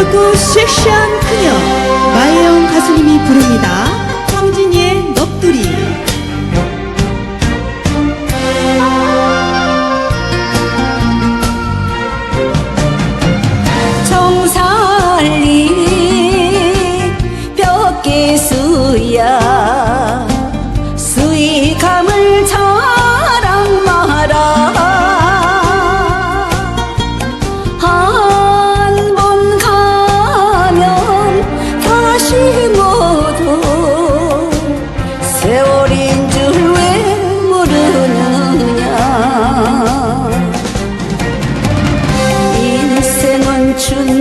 그 하고 섹시한 그녀. 세월인 줄 왜 모르느냐. 인생은 춘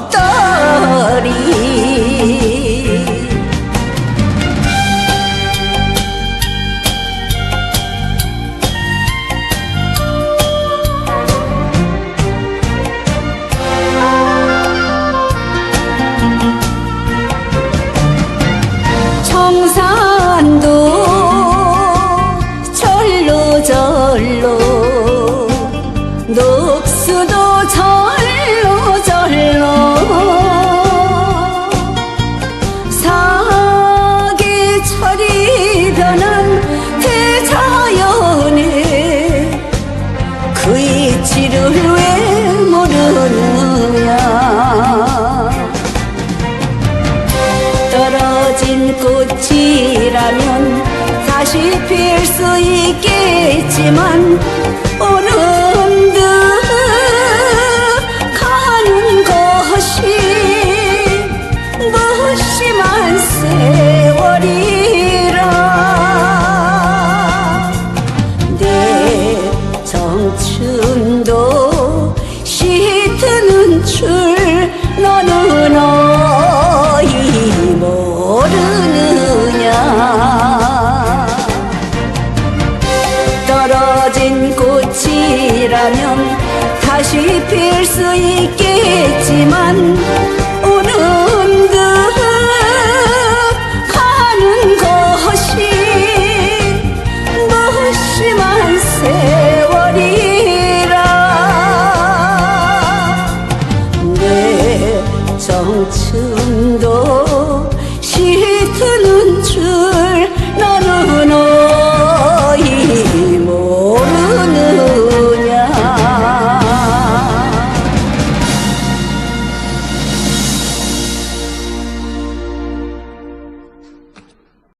목도리? 청산도 절로 절로 높 꽃이라면 다시 필 수 있겠지만 오름득하는 것이 무심한 세월이라. 내 정처 꽃이 필 수 있겠지만